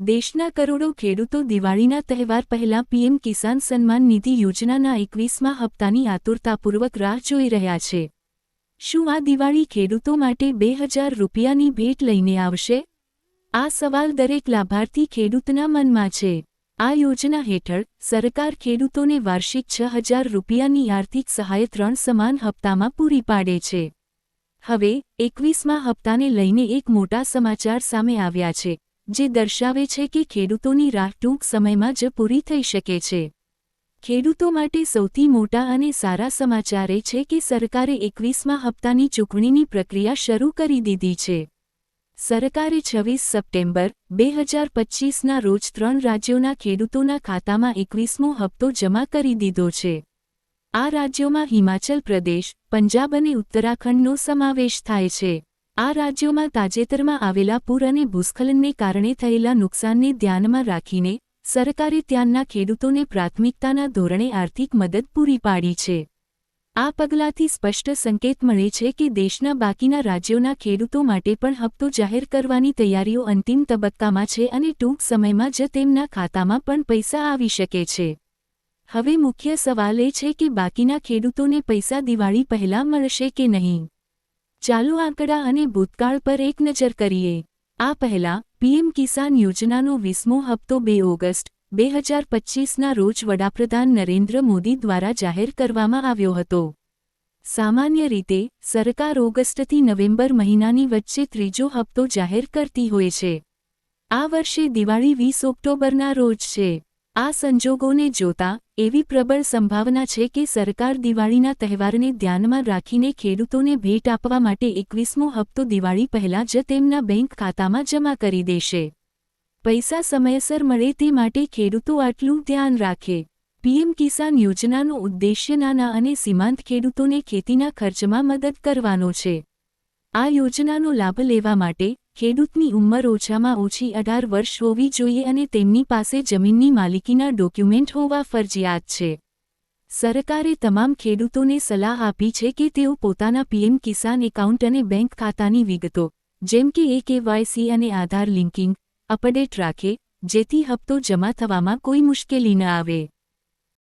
દેશના કરોડો ખેડૂતો દિવાળીના તહેવાર પહેલા પીએમ કિસાન સન્માન નિધિ યોજનાના એકવીસમા હપ્તાની આતુરતાપૂર્વક રાહ જોઈ રહ્યા છે. શું આ દિવાળી ખેડૂતો માટે બે હજાર રૂપિયાની ભેટ લઈને આવશે? આ સવાલ દરેક લાભાર્થી ખેડૂતના મનમાં છે. આ યોજના હેઠળ સરકાર ખેડૂતોને વાર્ષિક છ હજાર રૂપિયાની આર્થિક સહાય ત્રણ સમાન હપ્તામાં પૂરી પાડે છે. હવે એકવીસમા હપ્તાને લઈને એક મોટા સમાચાર સામે આવ્યા છે. જે દર્શાવે છે કે ખેડૂતોની રાહ ટૂંક સમયમાં જ પૂરી થઈ શકે છે. ખેડૂતો માટે સૌથી મોટા અને સારા સમાચાર એ છે કે સરકારે એકવીસમા હપ્તાની ચૂકવણીની પ્રક્રિયા શરૂ કરી દીધી છે. સરકારે છવ્વીસ સપ્ટેમ્બર બે હજાર પચ્ચીસના રોજ ત્રણ રાજ્યોના ખેડૂતોના ખાતામાં એકવીસમો હપ્તો જમા કરી દીધો છે. આ રાજ્યોમાં હિમાચલ પ્રદેશ, પંજાબ અને ઉત્તરાખંડનો સમાવેશ થાય છે. આ રાજ્યોમાં તાજેતરમાં આવેલા પૂર અને ભૂસ્ખલનને કારણે થયેલા નુકસાનને ધ્યાનમાં રાખીને સરકારે ત્યાંના ખેડૂતોને પ્રાથમિકતાના ધોરણે આર્થિક મદદ પૂરી પાડી છે. આ પગલાંથી સ્પષ્ટ સંકેત મળે છે કે દેશના બાકીના રાજ્યોના ખેડૂતો માટે પણ હપ્તો જાહેર કરવાની તૈયારીઓ અંતિમ તબક્કામાં છે અને ટૂંક સમયમાં જ તેમના ખાતામાં પણ પૈસા આવી શકે છે. હવે મુખ્ય સવાલ એ છે કે બાકીના ખેડૂતોને પૈસા દિવાળી પહેલાં મળશે કે નહીં? ચાલુ આંકડા અને ભૂતકાળ પર એક નજર કરીએ. આ પહેલા, પીએમ કિસાન યોજનાનો વીસમો હપ્તો બે ઓગસ્ટ, બે હજાર પચ્ચીસના રોજ વડાપ્રધાન નરેન્દ્ર મોદી દ્વારા જાહેર કરવામાં આવ્યો હતો. સામાન્ય રીતે, સરકાર ઓગસ્ટથી નવેમ્બર મહિનાની વચ્ચે ત્રીજો હપ્તો જાહેર કરતી હોય છે. આ વર્ષે દિવાળી વીસ ઓક્ટોબરના રોજ છે. આ સંજોગોને જોતા એવી પ્રબળ સંભાવના છે કે સરકાર દિવાળીના તહેવારને ધ્યાનમાં રાખીને ખેડૂતોને ભેટ આપવા માટે એકવીસમો હપ્તો દિવાળી પહેલાં જ તેમના બેંક ખાતામાં જમા કરી દેશે. પૈસા સમયસર મળે તે માટે ખેડૂતો આટલું ધ્યાન રાખે. પીએમ કિસાન યોજનાનો ઉદ્દેશ્ય નાના અને સીમાંત ખેડૂતોને ખેતીના ખર્ચમાં મદદ કરવાનો છે. આ યોજનાનો લાભ લેવા માટે ખેડૂતની ઉંમર ઓછામાં ઓછી અઢાર વર્ષ હોવી જોઈએ અને તેમની પાસે જમીનની માલિકીના ડોક્યુમેન્ટ હોવા ફરજિયાત છે. સરકારે તમામ ખેડૂતોને સલાહ આપી છે કે તેઓ પોતાના પીએમ કિસાન એકાઉન્ટ અને બેંક ખાતાની વિગતો, જેમ કે એ કેવાયસી અને આધાર લિંકિંગ, અપડેટ રાખે, જેથી હપ્તો જમા થવામાં કોઈ મુશ્કેલી ન આવે.